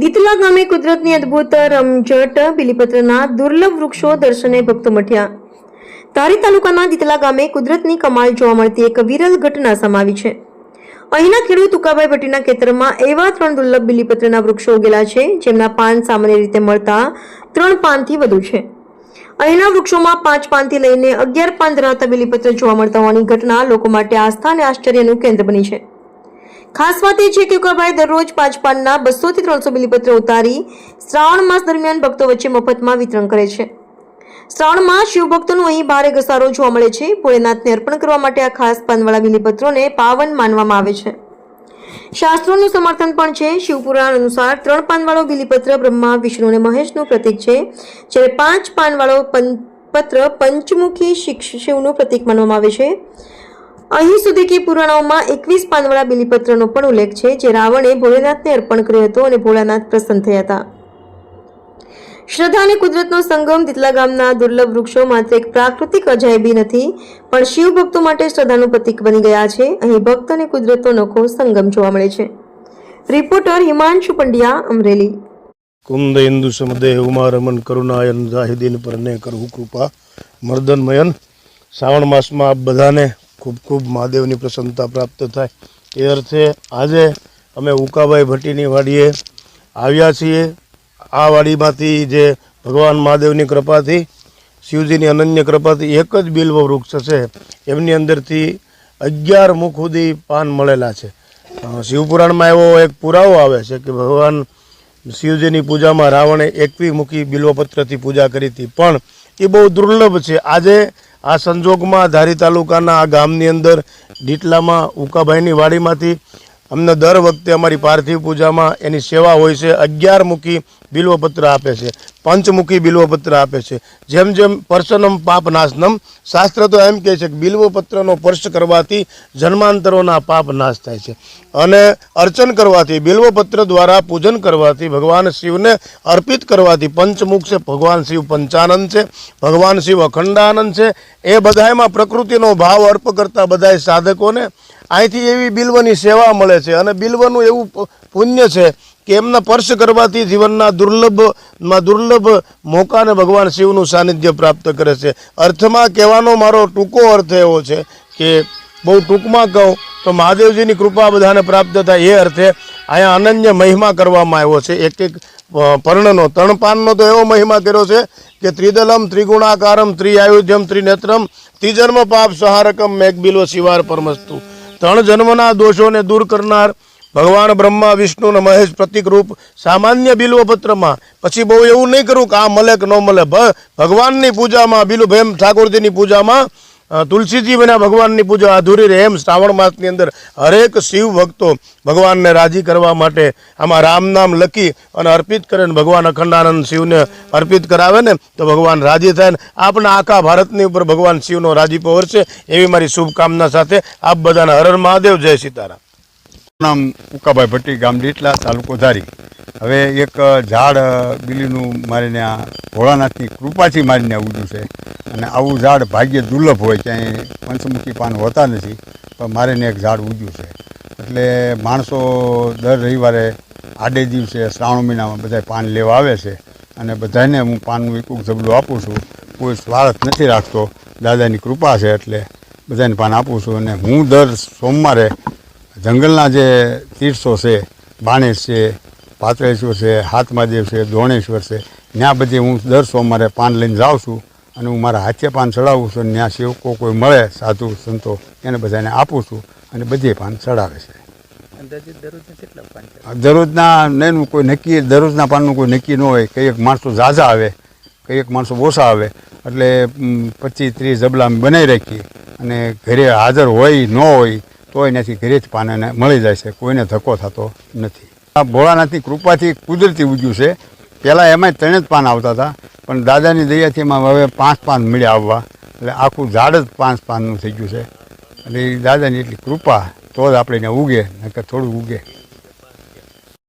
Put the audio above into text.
દીતલા ગામે કુદરતની અદ્ભુત રમઝટ બિલીપત્રના દુર્લભ વૃક્ષો દર્શને ભક્તો મઠ્યા. તારી તાલુકાના દીતલા ગામે કુદરતની કમાલ જોવા મળતી એક વિરલ ઘટના સમાવી છે. અહીંના ખેડૂત તુકાભાઈ ભટ્ટીના ખેતરમાં એવા ત્રણ દુર્લભ બિલીપત્રના વૃક્ષો ઉગેલા છે, જેમના પાન સામાન્ય રીતે મળતા ત્રણ પાનથી વધુ છે. અહીંના વૃક્ષોમાં પાંચ પાનથી લઈને અગિયાર પાન ધરાવતા બિલીપત્ર જોવા મળતા હોવાની ઘટના લોકો માટે આસ્થા અને આશ્ચર્યનું કેન્દ્ર બની છે. ખાસ વાત એ છે કે ઉકાભાઈ દરરોજ પાંચ પાનના બસો થી ત્રણસો બિલીપત્ર ઉતારી શ્રાવણ માસ દરમિયાન ભક્તો વચ્ચે મફતમાં વિતરણ કરે છે. શ્રાવણમાં શિવભક્તોનું અહીં ભારે ઘસારો જોવા મળે છે. ભોળેનાથને અર્પણ કરવા માટે આ ખાસ પાનવાળા બિલીપત્રોને પાવન માનવામાં આવે છે. શાસ્ત્રોનું સમર્થન પણ છે. શિવપુરાણ અનુસાર ત્રણ પાનવાળો બિલીપત્ર બ્રહ્મા, વિષ્ણુ અને મહેશનું પ્રતીક છે. જ્યારે પાંચ પાનવાળો પન- પત્ર પંચમુખી શિવનું પ્રતીક માનવામાં આવે છે. અહીં સુધી કે પુરાણોમાં એકવીસ પાનવાળા બિલીપત્રનો પણ ઉલ્લેખ છે, જે રાવણે ભોળેનાથને અર્પણ કર્યો હતો અને ભોળાનાથ પ્રસન્ન થયા હતા. શ્રદ્ધા અને કુદરતનો સંગમ તિતલા ગામના દુર્લભ વૃક્ષો માત્ર એક પ્રાકૃતિક અજાયબી નથી, પણ શિવ ભક્તો માટે શ્રદ્ધાનું પ્રતીક બની ગયા છે. અહીં ભક્ત અને કુદરતનો નખો સંગમ જોવા મળે છે. રિપોર્ટર હિમાંશુ પંડ્યા, અમરેલી. કુંદ ઇન્દુ સમદે ઉમારમન કરુણાયન જાહિદીન પરને કરવું કૃપા. મર્દનમયન, શ્રાવણ માસમાં આપ બધાને ખૂબ ખૂબ મહાદેવની પ્રસન્નતા પ્રાપ્ત થાય. એ અર્થે આજે અમે ઉકાભાઈ ભટ્ટીની વાડીએ આવ્યા છીએ. આ વાડીમાંથી જે ભગવાન મહાદેવની કૃપાથી, શિવજીની અનન્ય કૃપાથી એક જ બિલ્વ વૃક્ષ છે એમની અંદરથી અગિયાર મુખ સુધી પાન મળેલા છે. શિવપુરાણમાં એવો એક પુરાવો આવે છે કે ભગવાન શિવજીની પૂજામાં રાવણે એકવી મુખી બિલ્વપત્રથી પૂજા કરી હતી. પણ એ બહુ દુર્લભ છે. આજે આ સંજોગમાં ધારી તાલુકાના આ ગામની અંદર ડીટલામાં ઉકાભાઈની વાડીમાંથી અમને દર વખતે અમારી પાર્થિવ પૂજામાં એની સેવા હોય છે. અગિયાર મુખી બિલ્વપત્ર આપે છે. પંચમુખી બિલ્વપત્ર આપે છે. જેમ જેમ પર્શનમ પાપ નાશનમ શાસ્ત્ર તો એમ કહે છે કે બિલ્વપત્રનો સ્પર્શ કરવાથી જન્માંતરોના પાપ નાશ થાય છે. અને અર્ચન કરવાથી, બિલ્વપત્ર દ્વારા પૂજન કરવાથી ભગવાન શિવને અર્પિત કરવાથી પંચમુખ છે, ભગવાન શિવ પંચાનંદ છે, ભગવાન શિવ અખંડાનંદ છે. એ બધામાં પ્રકૃતિનો ભાવ અર્પ કરતા બધાય સાધકોને અહીંથી એવી બિલ્વની સેવા મળે છે. અને બિલ્વનું એવું પુણ્ય છે કે એમના સ્પર્શ કરવાથી જીવનના દુર્લભમાં દુર્લભ મોકાને ભગવાન શિવનું સાનિધ્ય પ્રાપ્ત કરે છે. અર્થમાં કહેવાનો મારો ટૂંકો અર્થ એવો છે કે બહુ ટૂંકમાં કહું તો મહાદેવજીની કૃપા બધાને પ્રાપ્ત થાય એ અર્થે અહીંયા અનન્ય મહિમા કરવામાં આવ્યો છે. એક એક પર્ણનો ત્રણ પાનનો તો એવો મહિમા કર્યો છે કે ત્રિદલમ, ત્રિગુણાકારમ ત્રિઆયુધ્યમ ત્રિનેત્રમ, ત્રિજન્મ પાપ, સહારકમ, મેઘબિલો, શિવાર પરમસ્તુ. ત્રણ જન્મના દોષોને દૂર કરનાર ભગવાન બ્રહ્મા, વિષ્ણુ અને મહેશ પ્રતિક રૂપ સામાન્ય બિલ્વપત્રમાં પછી બહુ એવું નહીં કરું કે આ મળે કે ન મળે ભગવાનની પૂજામાં બિલુ ભેમ ઠાકોરજીની પૂજામાં તુલસીજી વિના ભગવાનની પૂજા અધૂરી રહે એમ શ્રાવણ માસની અંદર હરેક શિવ ભક્તો ભગવાનને રાજી કરવા માટે આમાં રામ નામ લખી અને અર્પિત કરે ને ભગવાન અખંડાનંદ શિવને અર્પિત કરાવે ને, તો ભગવાન રાજી થાય ને. આપણા આખા ભારતની ઉપર ભગવાન શિવનો રાજીપો વરસે એવી મારી શુભકામના સાથે આપ બધાને હર હર મહાદેવ. જય સીતારામ. નામ ઉકાભાઈ ભટ્ટી ગામ ડીટલા તાલુકો ધારી. હવે એક ઝાડ બિલીનું મારીને આ ભોળાનાથની કૃપાથી મારીને ઉગ્યું છે. અને આવું ઝાડ ભાગ્ય દુર્લભ હોય ક્યાંય પંચમુખી પાન હોતા નથી, પણ મારીને એક ઝાડ ઉગ્યું છે. એટલે માણસો દર રવિવારે આડે દિવસે શ્રાવણ મહિનામાં બધા પાન લેવા આવે છે. અને બધાને હું પાનનું એક ઝબલું આપું છું. કોઈ સ્વાર્થ નથી રાખતો. દાદાની કૃપા છે એટલે બધાને પાન આપું છું. અને હું દર સોમવારે જંગલના જે તીર્થો છે બાણેશ છે પાત્રેશ્વર છે હાથમાદેવ છે દોણેશ્વર છે ત્યાં બધી હું દર સોમવારે પાન લઈને જાઉં છું અને હું મારા હાથે પાન ચડાવું છું અને ત્યાં સેવકો કોઈ મળે સાધુ સંતો એને બધાને આપું છું અને બધે પાન ચડાવે છે. દરરોજના નહીં કોઈ નક્કી દરરોજના પાનનું કોઈ નક્કી ન હોય. કંઈક માણસો ઝાઝા આવે કંઈક માણસો ઓછા આવે. એટલે પચીસ ત્રીસ જબલા અમે બનાવી રાખીએ અને ઘરે હાજર હોય ન હોય તોય એનાથી ઘરે જ પાન એને મળી જાય છે, કોઈને ધક્કો થતો નથી. આ ભોળાનાથની કૃપાથી કુદરતી ઉગ્યું છે. પહેલાં એમાંય ત્રણે જ પાન આવતા હતા, પણ દાદાની દયાથી એમાં હવે પાંચ પાન મળ્યા આવવા. એટલે આખું ઝાડ જ પાંચ પાનનું થઈ ગયું છે. એટલે દાદાની એટલી કૃપા, તો જ આપણે એને ઉગે, નકર થોડું ઉગે.